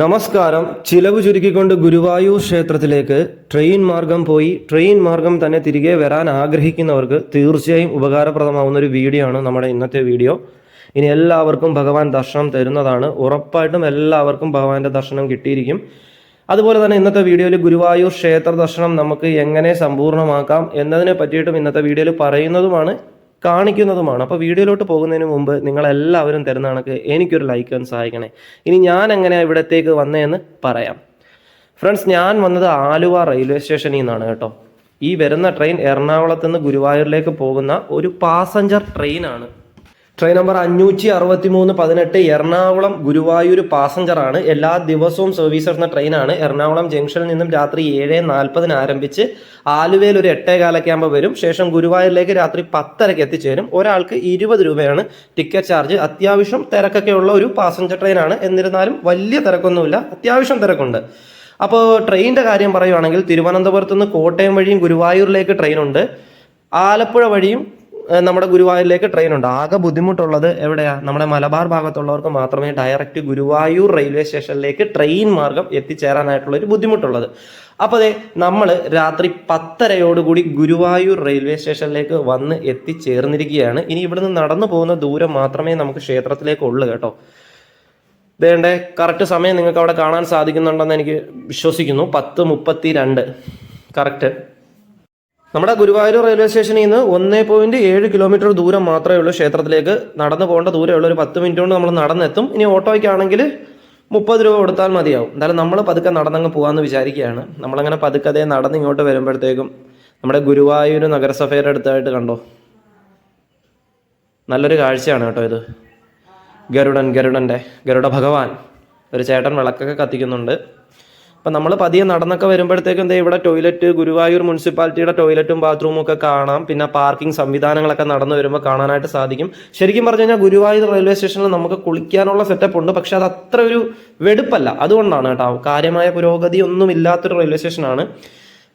നമസ്കാരം. ചിലവ് ചുരുക്കിക്കൊണ്ട് ഗുരുവായൂർ ക്ഷേത്രത്തിലേക്ക് ട്രെയിൻ മാർഗം പോയി. ട്രെയിൻ മാർഗം തന്നെ തിരികെ വരാൻ ആഗ്രഹിക്കുന്നവർക്ക് തീർച്ചയായും ഉപകാരപ്രദമാവുന്ന ഒരു വീഡിയോ ആണ് നമ്മുടെ ഇന്നത്തെ വീഡിയോ. ഇനി എല്ലാവർക്കും ഭഗവാൻ ദർശനം തരുന്നതാണ്. ഉറപ്പായിട്ടും എല്ലാവർക്കും ഭഗവാന്റെ ദർശനം കിട്ടിയിരിക്കും. അതുപോലെ തന്നെ ഇന്നത്തെ വീഡിയോയിൽ ഗുരുവായൂർ ക്ഷേത്ര ദർശനം നമുക്ക് എങ്ങനെ സമ്പൂർണമാക്കാം എന്നതിനെ പറ്റിയിട്ടും ഇന്നത്തെ വീഡിയോയിൽ പറയുന്നതുമാണ്. കാണിക്കുന്നതുമാണ്. അപ്പോൾ വീഡിയോയിലോട്ട് പോകുന്നതിന് മുമ്പ് നിങ്ങളെല്ലാവരും തരുന്ന കണക്ക് എനിക്കൊരു ലൈക്ക് ഒന്ന് സഹായിക്കണേ. ഇനി ഞാൻ എങ്ങനെയാണ് ഇവിടത്തേക്ക് വന്നതെന്ന് പറയാം. ഫ്രണ്ട്സ് ഞാൻ വന്നത് ആലുവ റെയിൽവേ സ്റ്റേഷനിൽ നിന്നാണ് കേട്ടോ. ഈ വരുന്ന ട്രെയിൻ എറണാകുളത്ത് നിന്ന് ഗുരുവായൂരിലേക്ക് പോകുന്ന ഒരു പാസഞ്ചർ ട്രെയിനാണ് ട്രെയിൻ നമ്പർ അഞ്ഞൂറ്റി അറുപത്തി മൂന്ന് പതിനെട്ട് എറണാകുളം ഗുരുവായൂർ പാസഞ്ചർ ആണ്. എല്ലാ ദിവസവും സർവീസ് നടത്തുന്ന ട്രെയിനാണ് എറണാകുളം ജംഗ്ഷനിൽ നിന്നും രാത്രി ഏഴ് നാൽപ്പതിന് ആരംഭിച്ച് ആലുവയിൽ ഒരു എട്ടേ കാലൊക്കെ ആകുമ്പോൾ വരും. ശേഷം ഗുരുവായൂരിലേക്ക് രാത്രി പത്തരയ്ക്ക് എത്തിച്ചേരും. ഒരാൾക്ക് ഇരുപത് രൂപയാണ് ടിക്കറ്റ് ചാർജ് അത്യാവശ്യം തിരക്കൊക്കെ ഉള്ള ഒരു പാസഞ്ചർ ട്രെയിനാണ് എന്നിരുന്നാലും വലിയ തിരക്കൊന്നുമില്ല. അത്യാവശ്യം തിരക്കുണ്ട്. അപ്പോൾ ട്രെയിനിന്റെ കാര്യം പറയുകയാണെങ്കിൽ തിരുവനന്തപുരത്ത് നിന്ന് കോട്ടയം വഴിയും ഗുരുവായൂരിലേക്ക് ട്രെയിനുണ്ട് ആലപ്പുഴ വഴിയും നമ്മുടെ ഗുരുവായൂരിലേക്ക് ട്രെയിൻ ഉണ്ട്. ആകെ ബുദ്ധിമുട്ടുള്ളത് എവിടെയാ? നമ്മുടെ മലബാർ ഭാഗത്തുള്ളവർക്ക് മാത്രമേ ഡയറക്റ്റ് ഗുരുവായൂർ റെയിൽവേ സ്റ്റേഷനിലേക്ക് ട്രെയിൻ മാർഗം എത്തിച്ചേരാനായിട്ടുള്ള ഒരു ബുദ്ധിമുട്ടുള്ളത്. അപ്പോൾ അതെ നമ്മൾ രാത്രി പത്തരയോടുകൂടി ഗുരുവായൂർ റെയിൽവേ സ്റ്റേഷനിലേക്ക് വന്ന് എത്തിച്ചേർന്നിരിക്കുകയാണ്. ഇനി ഇവിടുന്ന് നടന്നു പോകുന്ന ദൂരം മാത്രമേ നമുക്ക് ക്ഷേത്രത്തിലേക്ക് ഉള്ളൂ കേട്ടോ. ദേണ്ടേ കറക്റ്റ് സമയം നിങ്ങൾക്ക് അവിടെ കാണാൻ സാധിക്കുന്നുണ്ടെന്ന് എനിക്ക് വിശ്വസിക്കുന്നു. പത്ത് മുപ്പത്തി രണ്ട് കറക്റ്റ് നമ്മുടെ ഗുരുവായൂർ റെയിൽവേ സ്റ്റേഷനിൽ നിന്ന് ഒന്നേ പോയിന്റ് ഏഴ് കിലോമീറ്റർ ദൂരം മാത്രമേ ഉള്ളൂ ക്ഷേത്രത്തിലേക്ക്. നടന്നു പോകേണ്ട ദൂരമുള്ള ഒരു പത്ത് മിനിറ്റ് കൊണ്ട് നമ്മൾ നടന്നെത്തും. ഇനി ഓട്ടോയ്ക്കാണെങ്കിൽ മുപ്പത് രൂപ കൊടുത്താൽ മതിയാവും. എന്തായാലും നമ്മൾ പതുക്കെ നടന്നങ്ങ് പോകാമെന്ന് വിചാരിക്കുകയാണ്. നമ്മളങ്ങനെ പതുക്കെ നടന്ന് ഇങ്ങോട്ട് വരുമ്പോഴത്തേക്കും നമ്മുടെ ഗുരുവായൂർ നഗരസഭയുടെ അടുത്തായിട്ട് കണ്ടോ? നല്ലൊരു കാഴ്ചയാണ് കേട്ടോ ഇത്. ഗരുഡൻ ഗരുഡന്റെ ഗരുഡ ഭഗവാൻ. ഒരു ചേട്ടൻ വിളക്കൊക്കെ കത്തിക്കുന്നുണ്ട്. അപ്പം നമ്മൾ പതിയെ നടന്നൊക്കെ വരുമ്പോഴത്തേക്കും ദേ ഇവിടെ ടോയ്ലറ്റ് ഗുരുവായൂർ മുനിസിപ്പാലിറ്റിയുടെ ടോയ്ലറ്റും ബാത്റൂമും ഒക്കെ കാണാം. പിന്നെ പാർക്കിംഗ് സംവിധാനങ്ങളൊക്കെ നടന്നു വരുമ്പോൾ കാണാനായിട്ട് സാധിക്കും. ശരിക്കും പറഞ്ഞു കഴിഞ്ഞാൽ ഗുരുവായൂർ റെയിൽവേ സ്റ്റേഷനിൽ നമുക്ക് കുളിക്കാനുള്ള സെറ്റപ്പ് ഉണ്ട്. പക്ഷെ അത് അത്ര ഒരു വെടുപ്പല്ല. അതുകൊണ്ടാണ് കേട്ടോ. കാര്യമായ പുരോഗതി ഒന്നും ഇല്ലാത്തൊരു റെയിൽവേ സ്റ്റേഷനാണ്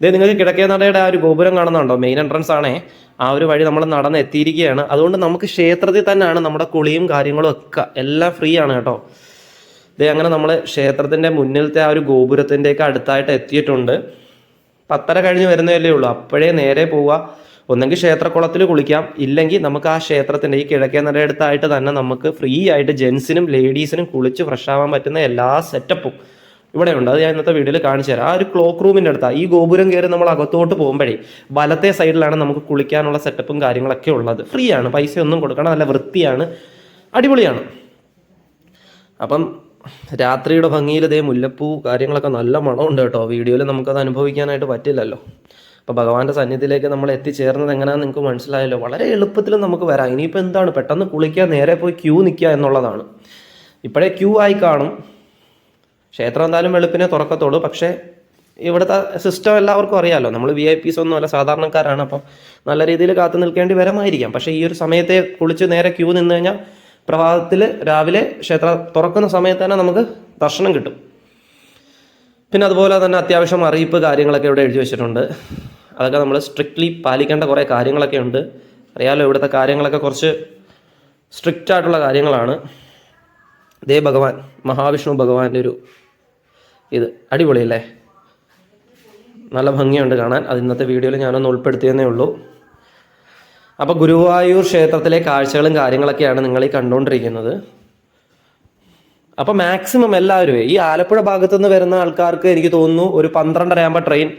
ഇതേ നിങ്ങൾക്ക് കിടക്കേ നടയുടെ ആ ഒരു ഗോപുരം കാണുന്നുണ്ടോ? മെയിൻ എൻട്രൻസ് ആണേ. ആ ഒരു വഴി നമ്മൾ നടന്ന് എത്തിയിരിക്കുകയാണ്. അതുകൊണ്ട് നമുക്ക് ക്ഷേത്രത്തിൽ തന്നെയാണ് നമ്മുടെ കുളിയും കാര്യങ്ങളും ഒക്കെ. എല്ലാം ഫ്രീ ആണ് കേട്ടോ. ഇതേ അങ്ങനെ നമ്മൾ ക്ഷേത്രത്തിന്റെ മുന്നിലത്തെ ആ ഒരു ഗോപുരത്തിന്റെയൊക്കെ അടുത്തായിട്ട് എത്തിയിട്ടുണ്ട്. പത്തര കഴിഞ്ഞ് വരുന്നതല്ലേ ഉള്ളൂ. അപ്പോഴേ നേരെ പോവുക. ഒന്നെങ്കിൽ ക്ഷേത്രക്കുളത്തിൽ കുളിക്കാം. ഇല്ലെങ്കിൽ നമുക്ക് ആ ക്ഷേത്രത്തിന്റെ ഈ കിഴക്കേ നടയടുത്തായിട്ട് തന്നെ നമുക്ക് ഫ്രീ ആയിട്ട് ജെൻസിനും ലേഡീസിനും കുളിച്ച് ഫ്രഷ് ആവാൻ പറ്റുന്ന എല്ലാ സെറ്റപ്പും ഇവിടെ ഉണ്ട്. അത് ഞാൻ ഇന്നത്തെ വീഡിയോയിൽ കാണിച്ചു തരാം. ആ ഒരു ക്ലോക്ക് റൂമിന്റെ അടുത്താണ് ഈ ഗോപുരം കയറി നമ്മൾ അകത്തോട്ട് പോകുമ്പോഴേ വലത്തെ സൈഡിലാണ് നമുക്ക് കുളിക്കാനുള്ള സെറ്റപ്പും കാര്യങ്ങളൊക്കെ ഉള്ളത്. ഫ്രീ ആണ്. പൈസ ഒന്നും കൊടുക്കണം. നല്ല വൃത്തിയാണ്. അടിപൊളിയാണ്. അപ്പം രാത്രിയുടെ ഭംഗിയിൽ ഇതേ മുല്ലപ്പൂ കാര്യങ്ങളൊക്കെ നല്ല മണമുണ്ട് കേട്ടോ. വീഡിയോയിൽ നമുക്കത് അനുഭവിക്കാനായിട്ട് പറ്റില്ലല്ലോ. അപ്പോൾ ഭഗവാന്റെ സന്നിധിയിലേക്ക് നമ്മൾ എത്തിച്ചേർന്നത് എങ്ങനെയാണെന്ന് നിങ്ങൾക്ക് മനസ്സിലായല്ലോ. വളരെ എളുപ്പത്തിൽ നമുക്ക് വരാം. ഇനിയിപ്പോൾ എന്താണ്? പെട്ടെന്ന് കുളിക്കുക നേരെ പോയി ക്യൂ നിൽക്കുക എന്നുള്ളതാണ്. ഇപ്പോഴേ ക്യൂ ആയി കാണും. ക്ഷേത്രം എന്തായാലും വെളുപ്പിനെ തുറക്കത്തുള്ളൂ. പക്ഷേ ഇവിടുത്തെ സിസ്റ്റം എല്ലാവർക്കും അറിയാമല്ലോ നമ്മൾ വി ഐ പിസ് ഒന്നും അല്ല സാധാരണക്കാരാണ്. അപ്പം നല്ല രീതിയിൽ കാത്തു നിൽക്കേണ്ടി വരമായിരിക്കാം. പക്ഷേ ഈ ഒരു സമയത്തെ കുളിച്ച് നേരെ ക്യൂ നിന്ന് കഴിഞ്ഞാൽ പ്രഭാതത്തിൽ രാവിലെ ക്ഷേത്രം തുറക്കുന്ന സമയത്ത് തന്നെ നമുക്ക് ദർശനം കിട്ടും. പിന്നെ അതുപോലെ തന്നെ അത്യാവശ്യം അറിയിപ്പ് കാര്യങ്ങളൊക്കെ ഇവിടെ എഴുതി വെച്ചിട്ടുണ്ട്. അതൊക്കെ നമ്മൾ സ്ട്രിക്ട്ലി പാലിക്കേണ്ട കുറേ കാര്യങ്ങളൊക്കെ ഉണ്ട്. അറിയാലോ ഇവിടുത്തെ കാര്യങ്ങളൊക്കെ കുറച്ച് സ്ട്രിക്റ്റ് ആയിട്ടുള്ള കാര്യങ്ങളാണ്. ദേ ഭഗവാൻ മഹാവിഷ്ണു ഭഗവാന്റെ ഒരു ഇത്. അടിപൊളിയല്ലേ? നല്ല ഭംഗിയുണ്ട് കാണാൻ. അത് ഇന്നത്തെ വീഡിയോയിൽ ഞാനൊന്ന് ഉൾപ്പെടുത്തിയെന്നേ ഉള്ളൂ. അപ്പോൾ ഗുരുവായൂർ ക്ഷേത്രത്തിലെ കാഴ്ചകളും കാര്യങ്ങളൊക്കെയാണ് നിങ്ങൾ ഈ കണ്ടുകൊണ്ടിരിക്കുന്നത്. അപ്പോൾ മാക്സിമം എല്ലാവരും ഈ ആലപ്പുഴ ഭാഗത്തു നിന്ന് വരുന്ന ആൾക്കാർക്ക് എനിക്ക് തോന്നുന്നു ഒരു പന്ത്രണ്ടര ആകുമ്പോൾ ട്രെയിൻ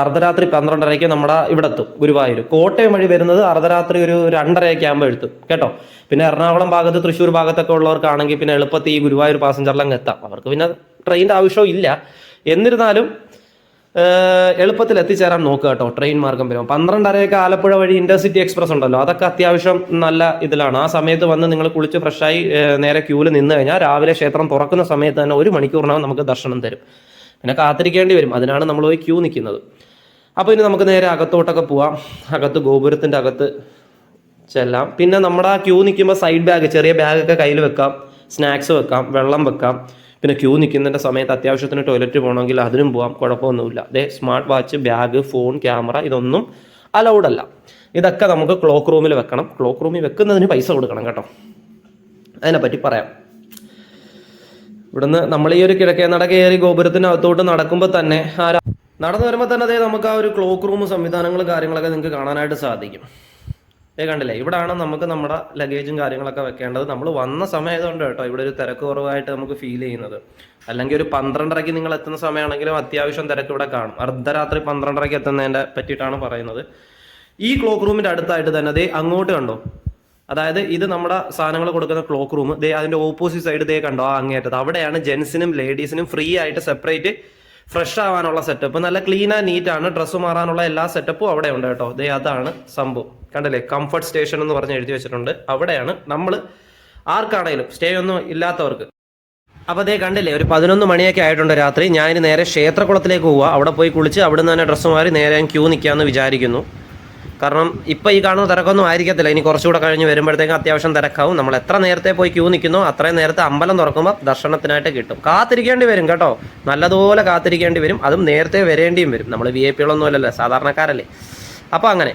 അർദ്ധരാത്രി പന്ത്രണ്ടരയ്ക്ക് നമ്മുടെ ഇവിടെ എത്തും ഗുരുവായൂർ. കോട്ടയം വഴി വരുന്നത് അർദ്ധരാത്രി ഒരു രണ്ടരയൊക്കെ ആകുമ്പോൾ എത്തും കേട്ടോ? പിന്നെ എറണാകുളം ഭാഗത്ത് തൃശ്ശൂർ ഭാഗത്തൊക്കെ ഉള്ളവർക്കാണെങ്കിൽ പിന്നെ എളുപ്പത്തിൽ ഈ ഗുരുവായൂർ പാസഞ്ചറിലങ്ങ് എത്താം. അവർക്ക് പിന്നെ ട്രെയിനിന്റെ ആവശ്യവും ഇല്ല. എന്നിരുന്നാലും എളുപ്പത്തിൽ എത്തിച്ചേരാൻ നോക്കുക കേട്ടോ ട്രെയിൻ മാർഗം വരുമ്പോൾ പന്ത്രണ്ടരയൊക്കെ ആലപ്പുഴ വഴി ഇന്റർസിറ്റി എക്സ്പ്രസ് ഉണ്ടല്ലോ അതൊക്കെ അത്യാവശ്യം നല്ല ഇതിലാണ്. ആ സമയത്ത് വന്ന് നിങ്ങൾ കുളിച്ച് ഫ്രഷായി നേരെ ക്യൂവിൽ നിന്ന് കഴിഞ്ഞാൽ രാവിലെ ക്ഷേത്രം തുറക്കുന്ന സമയത്ത് തന്നെ ഒരു മണിക്കൂറിനകം നമുക്ക് ദർശനം തരും. പിന്നെ കാത്തിരിക്കേണ്ടി വരും അതിനാണ് നമ്മൾ പോയി ക്യൂ നിൽക്കുന്നത്. അപ്പോൾ ഇനി നമുക്ക് നേരെ അകത്തോട്ടൊക്കെ പോവാം. അകത്ത് ഗോപുരത്തിന്റെ അകത്ത് ചെല്ലാം. പിന്നെ നമ്മുടെ ആ ക്യൂ നിൽക്കുമ്പോൾ സൈഡ് ബാഗ് ചെറിയ ബാഗൊക്കെ കയ്യിൽ വെക്കാം. സ്നാക്സ് വെക്കാം വെള്ളം വെക്കാം. പിന്നെ ക്യൂ നിൽക്കുന്നതിന്റെ സമയത്ത് അത്യാവശ്യത്തിന് ടോയ്ലറ്റ് പോകണമെങ്കിൽ അതിനും പോകാം കുഴപ്പമൊന്നുമില്ല. അതേ smart watch bag phone camera ഇതൊന്നും അലൗഡ് അല്ല. ഇതൊക്കെ നമുക്ക് ക്ലോക്ക് റൂമിൽ വെക്കണം. ക്ലോക്ക് റൂമിൽ വെക്കുന്നതിന് പൈസ കൊടുക്കണം കേട്ടോ. അതിനെപ്പറ്റി പറയാം. ഇവിടുന്ന് നമ്മൾ ഈ ഒരു കിഴക്കേ നട കയറി ഗോപുരത്തിനകത്തോട്ട് നടക്കുമ്പോൾ തന്നെ ആ നടന്നു വരുമ്പോൾ തന്നെ അതേ നമുക്ക് ആ ഒരു ക്ലോക്ക് റൂം സംവിധാനങ്ങൾ കാര്യങ്ങളൊക്കെ നിങ്ങൾക്ക് കാണാനായിട്ട് സാധിക്കും. കണ്ടില്ലേ? ഇവിടാണ് നമുക്ക് നമ്മുടെ ലഗേജും കാര്യങ്ങളൊക്കെ വെക്കേണ്ടത്. നമ്മൾ വന്ന സമയമായതുകൊണ്ട് കേട്ടോ ഇവിടെ ഒരു തിരക്ക് കുറവായിട്ട് നമുക്ക് ഫീൽ ചെയ്യുന്നത്. അല്ലെങ്കിൽ ഒരു പന്ത്രണ്ടരയ്ക്ക് നിങ്ങൾ എത്തുന്ന സമയമാണെങ്കിലും അത്യാവശ്യം തിരക്ക് ഇവിടെ കാണും. അർദ്ധരാത്രി പന്ത്രണ്ടരയ്ക്ക് എത്തുന്നതിന്റെ പറ്റിയിട്ടാണ് പറയുന്നത്. ഈ ക്ലോക്ക് റൂമിന്റെ അടുത്തായിട്ട് തന്നെ ദേ അങ്ങോട്ട് കണ്ടോ? അതായത് ഇത് നമ്മുടെ സാധനങ്ങൾ കൊടുക്കുന്ന ക്ലോക്ക് റൂം ദേ അതിന്റെ ഓപ്പോസിറ്റ് സൈഡ് ദേ കണ്ടോ അങ്ങേറ്റത് അവിടെയാണ് ജെൻസിനും ലേഡീസിനും ഫ്രീ ആയിട്ട് സെപ്പറേറ്റ് ഫ്രഷ് ആവാനുള്ള സെറ്റപ്പ് നല്ല ക്ലീൻ ആൻഡ് നീറ്റ് ആണ്. ഡ്രസ്സ് മാറാനുള്ള എല്ലാ സെറ്റപ്പും അവിടെ ഉണ്ട് കേട്ടോ. ദേ അതാണ് സംഭവം കണ്ടല്ലേ? കംഫർട്ട് സ്റ്റേഷൻ എന്ന് പറഞ്ഞ് എഴുതി വെച്ചിട്ടുണ്ട്. അവിടെയാണ് നമ്മൾ ആർക്കാണേലും സ്റ്റേ ഒന്നും ഇല്ലാത്തവർക്ക്. അപ്പോൾ അതേ കണ്ടില്ലേ? ഒരു പതിനൊന്ന് മണിയൊക്കെ ആയിട്ടുണ്ട് രാത്രി. ഞാൻ നേരെ ക്ഷേത്രകുളത്തിലേക്ക് പോവുക അവിടെ പോയി കുളിച്ച് അവിടെ നിന്ന് തന്നെ ഡ്രസ്സ് മാറി നേരെ ഞാൻ ക്യൂ നിൽക്കാമെന്ന് വിചാരിക്കുന്നു. കാരണം ഇപ്പോൾ ഈ കാണുന്ന തിരക്കൊന്നും ആയിരിക്കത്തില്ല. ഇനി കുറച്ചുകൂടെ കഴിഞ്ഞ് വരുമ്പോഴത്തേക്കും അത്യാവശ്യം തിരക്കാവും. നമ്മൾ എത്ര നേരത്തെ പോയി ക്യൂ നിൽക്കുന്നോ അത്രയും നേരത്തെ അമ്പലം തുറക്കുമ്പോൾ ദർശനത്തിനായിട്ട് കിട്ടും. കാത്തിരിക്കേണ്ടി വരും കേട്ടോ. നല്ലതുപോലെ കാത്തിരിക്കേണ്ടി വരും. അതും നേരത്തെ വരേണ്ടിയും വരും. നമ്മൾ വി ഐ പികളൊന്നും അല്ലല്ലോ സാധാരണക്കാരല്ലേ. അപ്പോൾ അങ്ങനെ.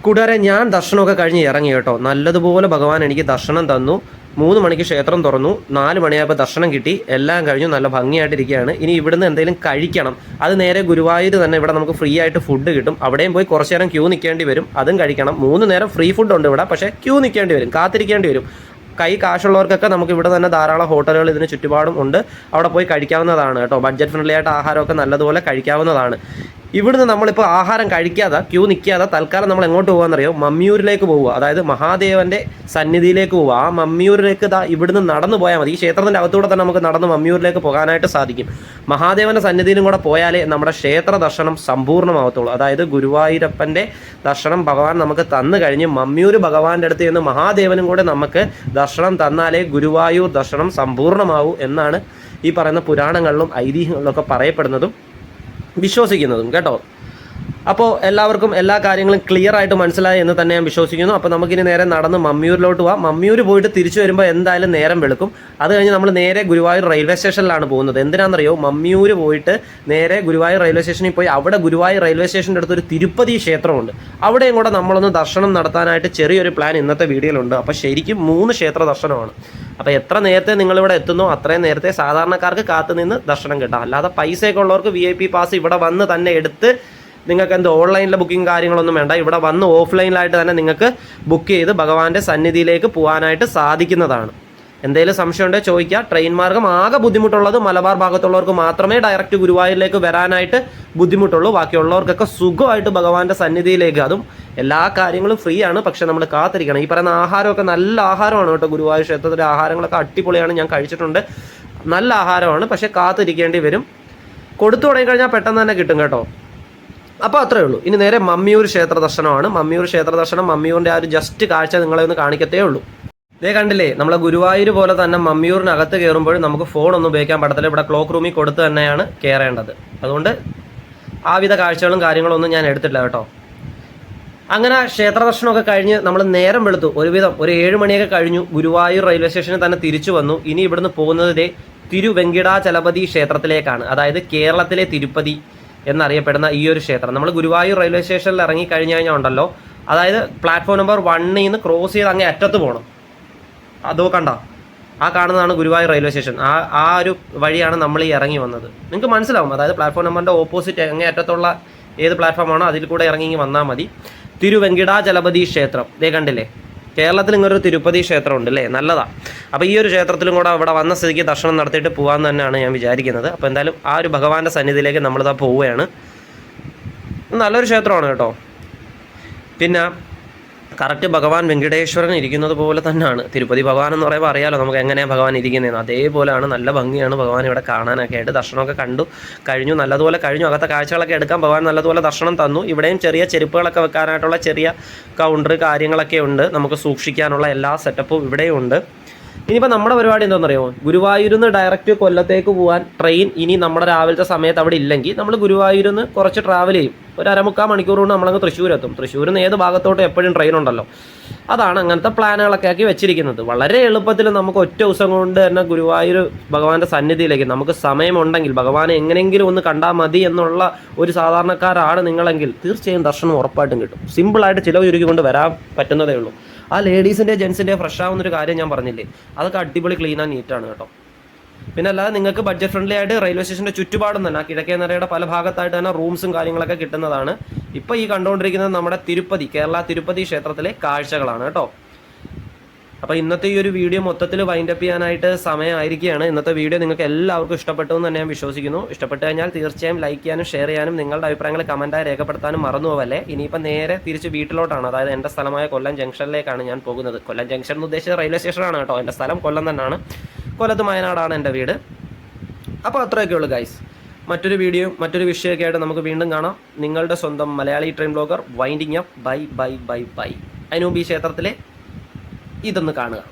കൂട്ടുകാരെ ഞാൻ ദർശനമൊക്കെ കഴിഞ്ഞ് ഇറങ്ങി കേട്ടോ. നല്ലതുപോലെ ഭഗവാൻ എനിക്ക് ദർശനം തന്നു. മൂന്ന് മണിക്ക് ക്ഷേത്രം തുറന്നു. നാല് മണിയായപ്പോൾ ദർശനം കിട്ടി. എല്ലാം കഴിഞ്ഞു. നല്ല ഭംഗിയായിട്ടിരിക്കുകയാണ്. ഇനി ഇവിടുന്ന് എന്തെങ്കിലും കഴിക്കണം. അത് നേരെ ഗുരുവായൂർ തന്നെ ഇവിടെ നമുക്ക് ഫ്രീ ആയിട്ട് ഫുഡ് കിട്ടും. അവിടെയും പോയി കുറച്ച് നേരം ക്യൂ നിൽക്കേണ്ടി വരും. അതും കഴിക്കണം. മൂന്ന് നേരം ഫ്രീ ഫുഡ് ഉണ്ട് ഇവിടെ. പക്ഷേ ക്യൂ നിൽക്കേണ്ടി വരും. കാത്തിരിക്കേണ്ടി വരും. കൈ കാശുള്ളവർക്കൊക്കെ നമുക്ക് ഇവിടെ തന്നെ ധാരാളം ഹോട്ടലുകൾ ഇതിന് ചുറ്റുപാടും ഉണ്ട്. അവിടെ പോയി കഴിക്കാവുന്നതാണ് കേട്ടോ. ബഡ്ജറ്റ് ഫ്രണ്ട്ലി ആയിട്ട് ആഹാരമൊക്കെ നല്ലതുപോലെ കഴിക്കാവുന്നതാണ്. ഇവിടുന്ന് നമ്മളിപ്പോൾ ആഹാരം കഴിക്കാതെ ക്യൂ നിൽക്കാതെ തൽക്കാലം നമ്മൾ എങ്ങോട്ട് പോകാമെന്നറിയോ മമ്മിയൂരിലേക്ക് പോവുക. അതായത് മഹാദേവന്റെ സന്നിധിയിലേക്ക് പോവുക. ആ മമ്മിയൂരിലേക്ക് ദാ ഇവിടുന്ന് നടന്നു പോയാൽ മതി. ഈ ക്ഷേത്രത്തിന്റെ അകത്തൂടെ തന്നെ നമുക്ക് നടന്ന് മമ്മിയൂരിലേക്ക് പോകാനായിട്ട് സാധിക്കും. മഹാദേവന്റെ സന്നിധിയിലും കൂടെ പോയാലേ നമ്മുടെ ക്ഷേത്ര ദർശനം സമ്പൂർണമാവത്തുള്ളൂ അതായത് ഗുരുവായൂരപ്പന്റെ ദർശനം ഭഗവാൻ നമുക്ക് തന്നു കഴിഞ്ഞ് മമ്മിയൂർ ഭഗവാന്റെ അടുത്ത് നിന്ന് മഹാദേവനും കൂടെ നമുക്ക് ദർശനം തന്നാലേ ഗുരുവായൂർ ദർശനം സമ്പൂർണമാവൂ എന്നാണ് ഈ പറയുന്ന പുരാണങ്ങളിലും ഐതിഹ്യങ്ങളിലൊക്കെ പറയപ്പെടുന്നതും വിശ്വസിക്കുന്നതും കേട്ടോ. അപ്പോൾ എല്ലാവർക്കും എല്ലാ കാര്യങ്ങളും ക്ലിയർ ആയിട്ട് മനസ്സിലായി എന്ന് തന്നെ ഞാൻ വിശ്വസിക്കുന്നു. അപ്പോൾ നമുക്കിനി നേരെ നടന്ന് മമ്മിയൂരിലോട്ട് പോവാം. മമ്മിയൂർ പോയിട്ട് തിരിച്ചു വരുമ്പോൾ എന്തായാലും നേരം വെളുക്കും. അത് കഴിഞ്ഞ് നമ്മൾ നേരെ ഗുരുവായൂർ റെയിൽവേ സ്റ്റേഷനിലാണ് പോകുന്നത്. എന്തിനാണെന്നറിയോ മമ്മിയൂർ പോയിട്ട് നേരെ ഗുരുവായൂർ റെയിൽവേ സ്റ്റേഷനിൽ പോയി അവിടെ ഗുരുവായൂർ റെയിൽവേ സ്റ്റേഷന്റെ അടുത്തൊരു തിരുപ്പതി ക്ഷേത്രമുണ്ട്. അവിടെയും കൂടെ നമ്മളൊന്ന് ദർശനം നടത്താനായിട്ട് ചെറിയൊരു പ്ലാൻ ഇന്നത്തെ വീഡിയോയിലുണ്ട്. അപ്പോൾ ശരിക്കും മൂന്ന് ക്ഷേത്ര ദർശനമാണ്. അപ്പോൾ എത്ര നേരത്തെ നിങ്ങളിവിടെ എത്തുന്നോ അത്രയും നേരത്തെ സാധാരണക്കാർക്ക് കാത്തുനിന്ന് ദർശനം കിട്ടാം. അല്ലാതെ പൈസയൊക്കെ ഉള്ളവർക്ക് വി ഐ പി പാസ് ഇവിടെ വന്ന് തന്നെ എടുത്ത് നിങ്ങൾക്ക് എന്ത് ഓൺലൈനിലെ ബുക്കിംഗ് കാര്യങ്ങളൊന്നും വേണ്ട. ഇവിടെ വന്ന് ഓഫ്ലൈനിലായിട്ട് തന്നെ നിങ്ങൾക്ക് ബുക്ക് ചെയ്ത് ഭഗവാന്റെ സന്നിധിയിലേക്ക് പോകാനായിട്ട് സാധിക്കുന്നതാണ്. എന്തെങ്കിലും സംശയം ഉണ്ടെങ്കിൽ ചോദിക്കുക. ട്രെയിൻ മാർഗം ആകെ ബുദ്ധിമുട്ടുള്ളത് മലബാർ ഭാഗത്തുള്ളവർക്ക് മാത്രമേ ഡയറക്റ്റ് ഗുരുവായൂരിലേക്ക് വരാനായിട്ട് ബുദ്ധിമുട്ടുള്ളൂ. ബാക്കിയുള്ളവർക്കൊക്കെ സുഖമായിട്ട് ഭഗവാന്റെ സന്നിധിയിലേക്ക്. അതും എല്ലാ കാര്യങ്ങളും ഫ്രീ ആണ്. പക്ഷെ നമ്മൾ കാത്തിരിക്കണം. ഈ പറയുന്ന ആഹാരമൊക്കെ നല്ല ആഹാരമാണ് കേട്ടോ. ഗുരുവായൂർ ക്ഷേത്രത്തിലെ ആഹാരങ്ങളൊക്കെ അടിപൊളിയാണ്. ഞാൻ കഴിച്ചിട്ടുണ്ട്. നല്ല ആഹാരമാണ്. പക്ഷെ കാത്തിരിക്കേണ്ടി വരും. കൊടുത്തു തുടങ്ങിക്കഴിഞ്ഞാൽ പെട്ടെന്ന് തന്നെ കിട്ടും കേട്ടോ. അപ്പോൾ അത്രേ ഉള്ളൂ. ഇനി നേരെ മമ്മിയൂർ ക്ഷേത്ര ദർശനമാണ്. മമ്മിയൂർ ക്ഷേത്ര ദർശനം മമ്മിയൂരിന്റെ ആ ഒരു ജസ്റ്റ് കാഴ്ച നിങ്ങളെ ഒന്ന് കാണിക്കത്തേ ഉള്ളൂ. ഇതേ കണ്ടില്ലേ നമ്മളെ ഗുരുവായൂർ പോലെ തന്നെ മമ്മിയൂരിനകത്ത് കയറുമ്പോൾ നമുക്ക് ഫോൺ ഒന്നും ഉപയോഗിക്കാൻ പറ്റത്തില്ല. ഇവിടെ ക്ലോക്ക് റൂമിൽ കൊടുത്ത് തന്നെയാണ് കയറേണ്ടത് അതുകൊണ്ട് ആ ആവിധ കാഴ്ചകളും കാര്യങ്ങളും ഒന്നും ഞാൻ എടുത്തിട്ടില്ല കേട്ടോ. അങ്ങനെ ക്ഷേത്ര ദർശനമൊക്കെ കഴിഞ്ഞ് നമ്മൾ നേരം വെളുത്തു. ഒരുവിധം ഒരു ഏഴ് മണിയൊക്കെ കഴിഞ്ഞു. ഗുരുവായൂർ റെയിൽവേ സ്റ്റേഷനിൽ തന്നെ തിരിച്ചു വന്നു. ഇനി ഇവിടുന്ന് പോകുന്നത് തിരുവെങ്കിടാചലപതി ക്ഷേത്രത്തിലേക്കാണ്. അതായത് കേരളത്തിലെ തിരുപ്പതി. എന്നറിയപ്പെടുന്ന ഈ ഒരു ക്ഷേത്രം. നമ്മൾ ഗുരുവായൂർ റെയിൽവേ സ്റ്റേഷനിൽ ഇറങ്ങി കഴിഞ്ഞു കഴിഞ്ഞാൽ ഉണ്ടല്ലോ. അതായത് പ്ലാറ്റ്ഫോം നമ്പർ വണ്ണിൽ നിന്ന് ക്രോസ് ചെയ്ത് അങ്ങേ അറ്റത്ത് പോകണം അതോ കണ്ട? ആ കാണുന്നതാണ് ഗുരുവായൂർ റെയിൽവേ സ്റ്റേഷൻ. ആ ആ ഒരു വഴിയാണ് നമ്മൾ ഈ ഇറങ്ങി വന്നത്. നിങ്ങൾക്ക് മനസ്സിലാവും. അതായത് പ്ലാറ്റ്ഫോം നമ്പറിന്റെ ഓപ്പോസിറ്റ് അങ്ങേ അറ്റത്തുള്ള ഏത് പ്ലാറ്റ്ഫോമാണോ അതിൽ കൂടെ ഇറങ്ങി വന്നാൽ മതി. തിരുവെങ്കിടാചലപതി ക്ഷേത്രം. ഇതേ കണ്ടില്ലേ? കേരളത്തിൽ ഇങ്ങനൊരു തിരുപ്പതി ക്ഷേത്രം ഉണ്ട് അല്ലേ നല്ലതാണ് അപ്പോൾ ഈ ഒരു ക്ഷേത്രത്തിലും കൂടെ ഇവിടെ വന്ന സ്ഥിതിക്ക് ദർശനം നടത്തിയിട്ട് പോകാമെന്ന് തന്നെയാണ് ഞാൻ വിചാരിക്കുന്നത്. അപ്പോൾ എന്തായാലും ആ ഒരു ഭഗവാന്റെ സന്നിധിയിലേക്ക് നമ്മളിതാ പോവുകയാണ്. നല്ലൊരു ക്ഷേത്രമാണ് കേട്ടോ. പിന്നെ കറക്റ്റ് ഭഗവാൻ വെങ്കടേശ്വരൻ ഇരിക്കുന്നത് പോലെ തന്നെയാണ്. തിരുപ്പതി ഭഗവാൻ എന്ന് പറയുമ്പോൾ അറിയാലോ നമുക്ക് എങ്ങനെയാണ് ഭഗവാൻ ഇരിക്കുന്നതെന്ന്. അതേപോലെയാണ് നല്ല ഭംഗിയാണ് ഭഗവാൻ ഇവിടെ കാണാനൊക്കെ ആയിട്ട്. ദർശനമൊക്കെ കണ്ടു കഴിഞ്ഞു. നല്ലതുപോലെ കഴിഞ്ഞു. അകത്തെ കാഴ്ചകളൊക്കെ എടുക്കാൻ ഭഗവാൻ നല്ലതുപോലെ ദർശനം തന്നു. ഇവിടെയും ചെറിയ ചെരുപ്പുകളൊക്കെ വെക്കാനായിട്ടുള്ള ചെറിയ കൗണ്ടർ കാര്യങ്ങളൊക്കെ ഉണ്ട്. നമുക്ക് സൂക്ഷിക്കാനുള്ള എല്ലാ സെറ്റപ്പും ഇവിടെയും ഉണ്ട്. ഇനിയിപ്പോൾ നമ്മുടെ പരിപാടി എന്താണെന്നറിയോ ഗുരുവായൂരിന്ന് ഡയറക്റ്റ് കൊല്ലത്തേക്ക് പോകാൻ ട്രെയിൻ ഇനി നമ്മുടെ രാവിലത്തെ സമയത്ത് അവിടെ ഇല്ലെങ്കിൽ നമ്മൾ ഗുരുവായൂരിന്ന് കുറച്ച് ട്രാവൽ ചെയ്യും. ഒരു അരമുക്കാൽ മണിക്കൂർ കൊണ്ട് നമ്മളങ്ങ് തൃശ്ശൂർ എത്തും തൃശ്ശൂരിൽ നിന്ന് ഏത് ഭാഗത്തോട്ടും എപ്പോഴും ട്രെയിൻ ഉണ്ടല്ലോ. അതാണ് അങ്ങനത്തെ പ്ലാനുകളൊക്കെ ആക്കി വെച്ചിരിക്കുന്നത്. വളരെ എളുപ്പത്തിൽ നമുക്ക് ഒറ്റ ദിവസം കൊണ്ട് തന്നെ ഗുരുവായൂർ ഭഗവാന്റെ സന്നിധിയിലേക്ക് നമുക്ക് സമയമുണ്ടെങ്കിൽ ഭഗവാനെ എങ്ങനെയെങ്കിലും ഒന്ന് കണ്ടാൽ മതി എന്നുള്ള ഒരു സാധാരണക്കാരാണ് നിങ്ങളെങ്കിൽ തീർച്ചയായും ദർശനം ഉറപ്പായിട്ടും കിട്ടും. സിമ്പിളായിട്ട് ചിലവ് ചുരുക്കിക്കൊണ്ട് വരാൻ പറ്റുന്നതേ ഉള്ളൂ. ആ ലേഡീസിന്റെ ജെൻസിന്റെ ഫ്രഷ് ആവുന്ന ഒരു കാര്യം ഞാൻ പറഞ്ഞില്ലേ? അതൊക്കെ അടിപൊളി ക്ലീൻ ആൻഡ് നീറ്റാണ് കേട്ടോ. പിന്നെ അല്ലാതെ നിങ്ങൾക്ക് ബഡ്ജറ്റ് ഫ്രണ്ട്ലി ആയിട്ട് റെയിൽവേ സ്റ്റേഷന്റെ ചുറ്റുപാടും തന്നെ കിഴക്കേ നിരയുടെ പല ഭാഗത്തായിട്ട് തന്നെ റൂംസും കാര്യങ്ങളൊക്കെ കിട്ടുന്നതാണ്. ഇപ്പോൾ ഈ കണ്ടുകൊണ്ടിരിക്കുന്നത് നമ്മുടെ തിരുപ്പതി കേരള തിരുപ്പതി ക്ഷേത്രത്തിലെ കാഴ്ചകളാണ് കേട്ടോ. അപ്പോൾ ഇന്നത്തെ ഈ ഒരു വീഡിയോ മൊത്തത്തിൽ വൈൻഡ് അപ്പ് ചെയ്യാനായിട്ട് സമയമായിരിക്കുകയാണ്. ഇന്നത്തെ വീഡിയോ നിങ്ങൾക്ക് എല്ലാവർക്കും ഇഷ്ടപ്പെട്ടു എന്ന് തന്നെ ഞാൻ വിശ്വസിക്കുന്നു. ഇഷ്ടപ്പെട്ട് കഴിഞ്ഞാൽ തീർച്ചയായും ലൈക്ക് ചെയ്യാനും ഷെയർ ചെയ്യാനും നിങ്ങളുടെ അഭിപ്രായങ്ങൾ കമന്റായി രേഖപ്പെടുത്താനും മറന്നു പോവല്ലേ ഇനിയിപ്പോൾ നേരെ തിരിച്ച് വീട്ടിലോട്ടാണ്. അതായത് എന്റെ സ്ഥലമായ കൊല്ലം ജംഗ്ഷനിലേക്കാണ് ഞാൻ പോകുന്നത്. കൊല്ലം ജംഗ്ഷൻ എന്ന് ഉദ്ദേശിച്ചത് റെയിൽവേ സ്റ്റേഷനാണ് കേട്ടോ. എന്റെ സ്ഥലം കൊല്ലം തന്നെയാണ്. കൊല്ലത്ത് മയനാടാണ് എന്റെ വീട്. അപ്പോൾ അത്രയൊക്കെ ഉള്ളൂ ഗൈസ് മറ്റൊരു വീഡിയോ മറ്റൊരു വിഷയമൊക്കെ ആയിട്ട് നമുക്ക് വീണ്ടും കാണാം. നിങ്ങളുടെ സ്വന്തം Malayali train blogger winding up bye bye bye bye ഈ ക്ഷേത്രത്തിലെ ഇതൊന്ന് കാണുക.